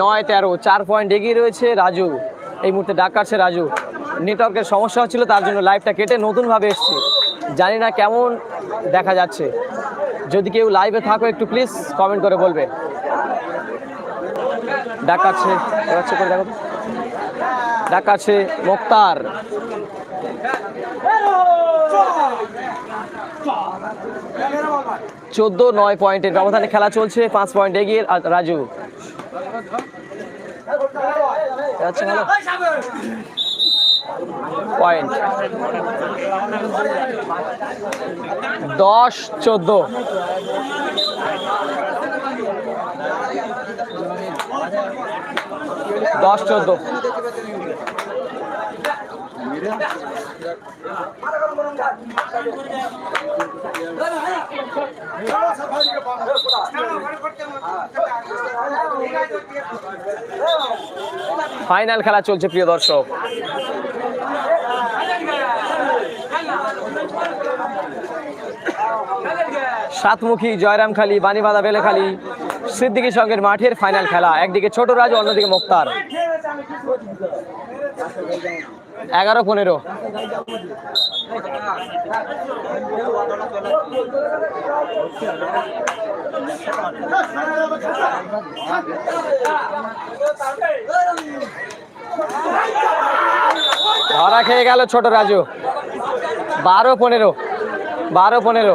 নয় তেরো, চার পয়েন্ট এগিয়ে রয়েছে রাজু। এই মুহূর্তে ডাক কাটছে রাজু। নেটওয়ার্কের সমস্যা হচ্ছিল, তার জন্য লাইভটা কেটে নতুনভাবে এসছে। জানি না কেমন দেখা যাচ্ছে। যদি কেউ লাইভে থাকো একটু প্লিজ কমেন্ট করে বলবে। ডাক কাটছে করে দেখো। ডাক কাটছে মোক্তার। চোদ্দ, নয় পয়েন্টের ব্যবধানে খেলা চলছে, পাঁচ পয়েন্ট এগিয়ে রাজু। আচ্ছা পয়েন্ট দশ চোদ্দ। দশ চোদ্দ। ফাইনাল খেলা চলছে, প্রিয় দর্শক। সাতমুখী জয়রামখালী বাণীবাদা বেলেখালী, সিদ্দিকী সঙ্গের মাঠের ফাইনাল খেলা। একদিকে ছোট রাজু, অন্যদিকে মুক্তার। এগারো পনেরো। ধরা খেয়ে গেল ছোট রাজু। বারো পনেরো। বারো পনেরো।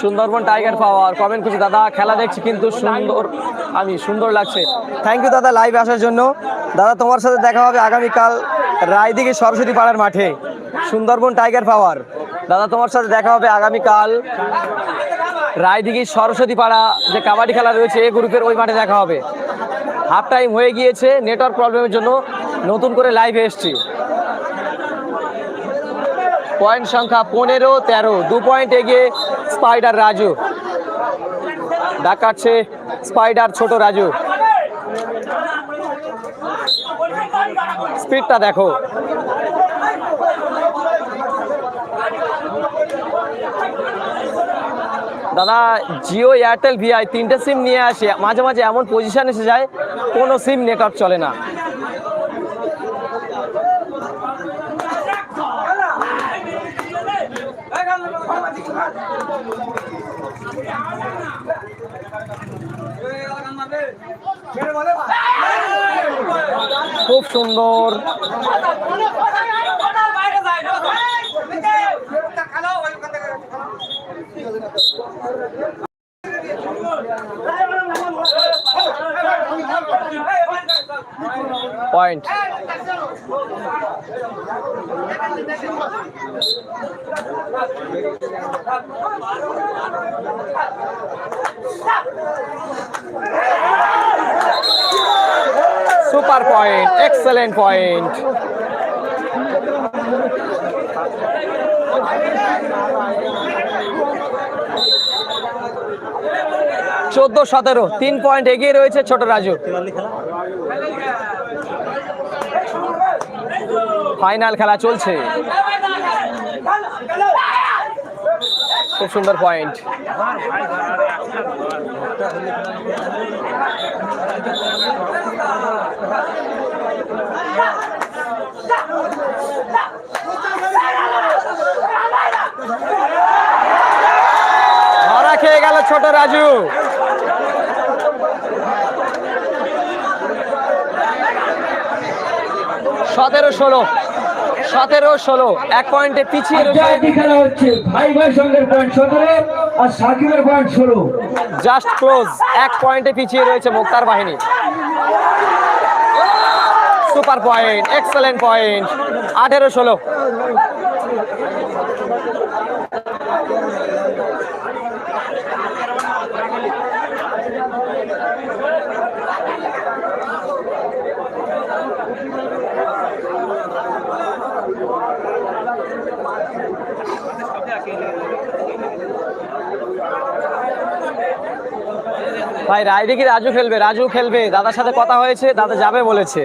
Sundarban tiger power, comment করছি, দাদা, খেলা দেখছি কিন্তু সুন্দর, আমি সুন্দর লাগছে। থ্যাংক ইউ দাদা লাইভে আসার জন্য। দাদা, তোমার সাথে দেখা হবে আগামীকাল রায়দিঘি সরস্বতী পাড়ার মাঠে, সুন্দরবন টাইগার পাওয়ার। দাদা, তোমার সাথে দেখা হবে আগামীকাল রায়দিঘি সরস্বতী পাড়া, যে কাবাডি খেলা রয়েছে, এ গ্রুপের ওই মাঠে দেখা হবে। হাফ টাইম হয়ে গিয়েছে নেটওয়ার্ক প্রবলেমের জন্য নতুন করে লাইভে এসছি। পয়েন্ট সংখ্যা পনেরো, তেরো। দু পয়েন্ট এগিয়ে স্পাইডার রাজু। ডাকাচ্ছে স্পাইডার ছোট রাজু। স্পিডটা দেখো। দাদা, জিও এয়ারটেল ভিআই তিনটে সিম নিয়ে আসে। মাঝে মাঝে এমন পজিশন এসে যায়, কোনো সিম নেটওয়ার্ক চলে না। খুব সুন্দর। Point super point excellent point. চোদ্দ সতেরো তিন পয়েন্ট এগিয়ে রয়েছে ছোট রাজু। ফাইনাল খেলা চলছে। খুব সুন্দর পয়েন্ট। ধরা খেয়ে গেল ছোট রাজু। সতেরো ষোলো। সতেরো ষোলো। এক পয়েন্টে পিছিয়ে রয়েছে খেলা হচ্ছে। ভাই ভাই সঙ্গের পয়েন্ট সতেরো আর সাকিবের পয়েন্ট ষোলো। জাস্ট ক্লোজ এক পয়েন্টে পিছিয়ে রয়েছে মুক্তার বাহিনী। সুপার পয়েন্ট এক্সেলেন্ট পয়েন্ট আঠেরো ষোলো। ভাই রায়দিকে রাজু খেলবে? রাজু খেলবে। দাদার সাথে কথা হয়েছে দাদা যাবে বলেছে।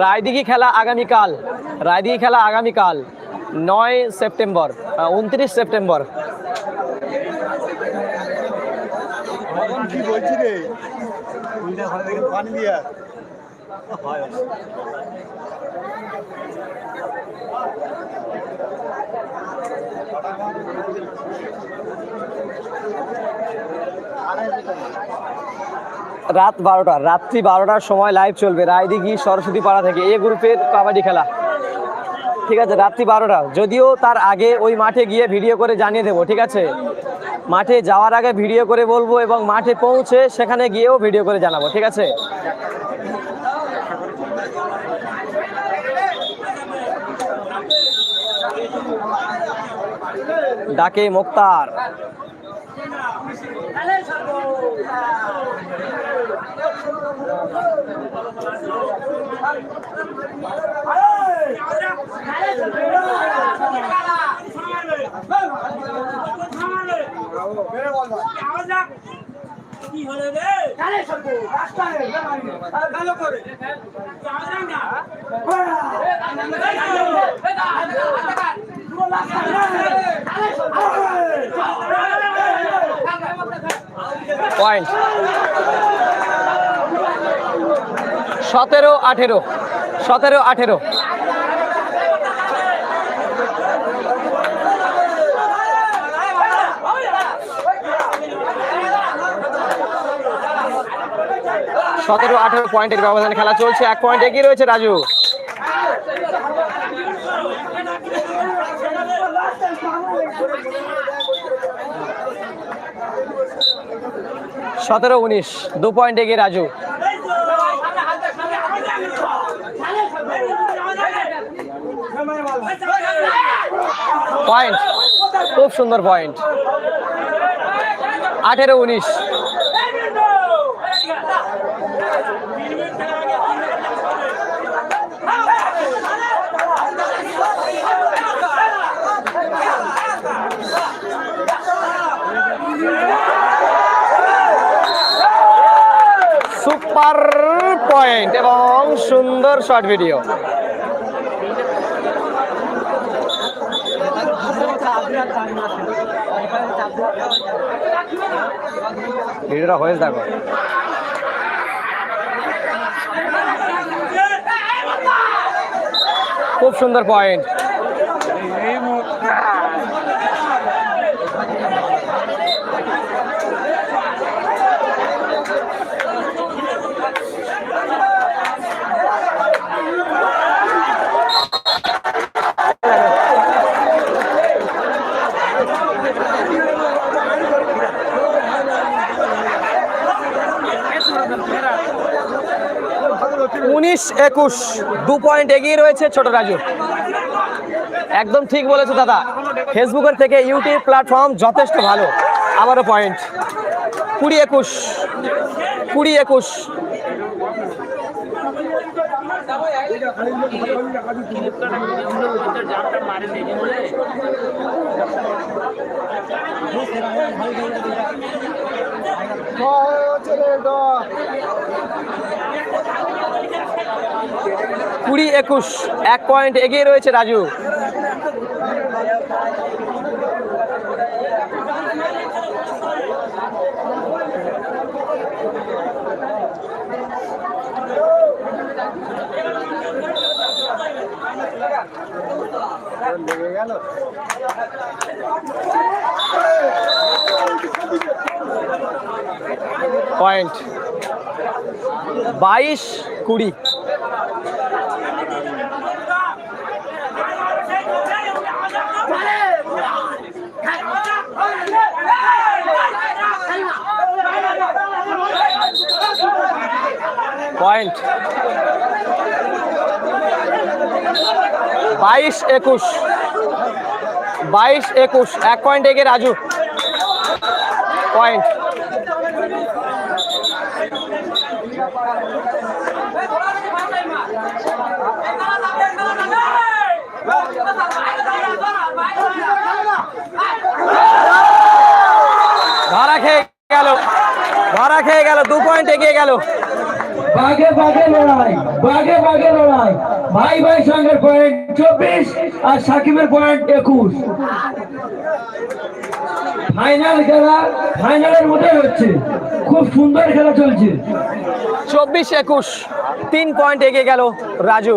রায়দিঘি খেলা আগামীকাল রায়দিঘি খেলা আগামীকাল নয় সেপ্টেম্বর উনত্রিশ সেপ্টেম্বর। রাত বারোটা রাত্রি বারোটার সময় লাইভ চলবে। রায়দিঘি সরস্বতী পাড়া থেকে এ গ্রুপের কাবাডি খেলা। ঠিক আছে রাত্রি বারোটা যদিও তার আগে ওই মাঠে গিয়ে ভিডিও করে জানিয়ে দেবো ঠিক আছে মাঠে যাওয়ার আগে ভিডিও করে বলব এবং মাঠে পৌঁছে সেখানে গিয়েও ভিডিও করে জানাব ঠিক আছে ডাকে মুক্তার পয়েন্ট সতেরো আঠেরো। সতেরো আঠেরো। সতেরো, আঠেরো পয়েন্টের ব্যবধানে খেলা চলছে। এক পয়েন্ট এগিয়ে রয়েছে রাজু। সতেরো, উনিশ, দু পয়েন্ট এগিয়ে রাজু। পয়েন্ট। খুব সুন্দর পয়েন্ট। আঠেরো, উনিশ। সুপার পয়েন্ট এবং সুন্দর শর্ট ভিডিও। ভিডিওটা হয়েছে দেখো। খুব সুন্দর পয়েন্ট। উনিশ একুশ, দু পয়েন্ট এগিয়ে রয়েছে ছোট রাজু। একদম ঠিক বলেছ দাদা। ফেসবুকের থেকে ইউটিউব প্ল্যাটফর্ম যথেষ্ট ভালো। আবারও পয়েন্ট কুড়ি একুশ কুড়ি একুশ। কুড়ি একুশ এক পয়েন্ট এগিয়ে রয়েছে রাজু। পয়েন্ট। বাইশ কুড়ি। পয়েন্ট। বাইশ একুশ। বাইশ একুশ। এক পয়েন্ট এগিয়ে রাজু। পয়েন্ট। ধরা খেয়ে গেল। ধরা খেয়ে গেল। দু পয়েন্ট এগিয়ে গেল। বাঘে বাঘে লড়াই বাঘে বাঘে লড়াই। ভাই ভাই সঙ্গের পয়েন্ট চব্বিশ আর সাকিবের পয়েন্ট একুশ। ফাইনাল খেলা ফাইনালের মধ্যে হচ্ছে। খুব সুন্দর খেলা চলছে। চব্বিশ, একুশ, তিন পয়েন্ট এগিয়ে গেল রাজু।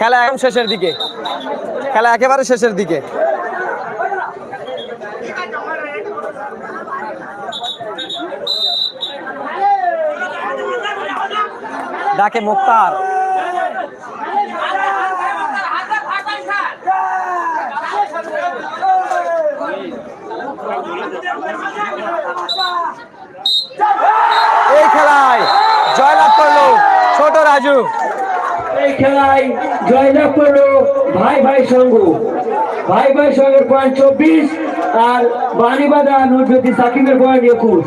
খেলা এখন শেষের দিকে। খেলা একেবারে শেষের দিকে। ডাকে মুক্তার। এই খেলায় জয়লাভ করল ছোট রাজু। এই খেলায় জয়লাভ করল ভাই ভাই সঙ্গ ভাই ভাই সঙ্গের পয়েন্ট চব্বিশ আর বাণীবাদা নুরজ্যোতি সাকিবের পয়েন্ট একুশ।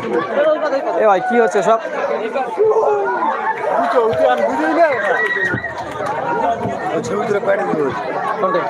এ ভাই কি হচ্ছে সব? আমি বুঝি না ছবি তুলে পাঠিয়ে কোনটা?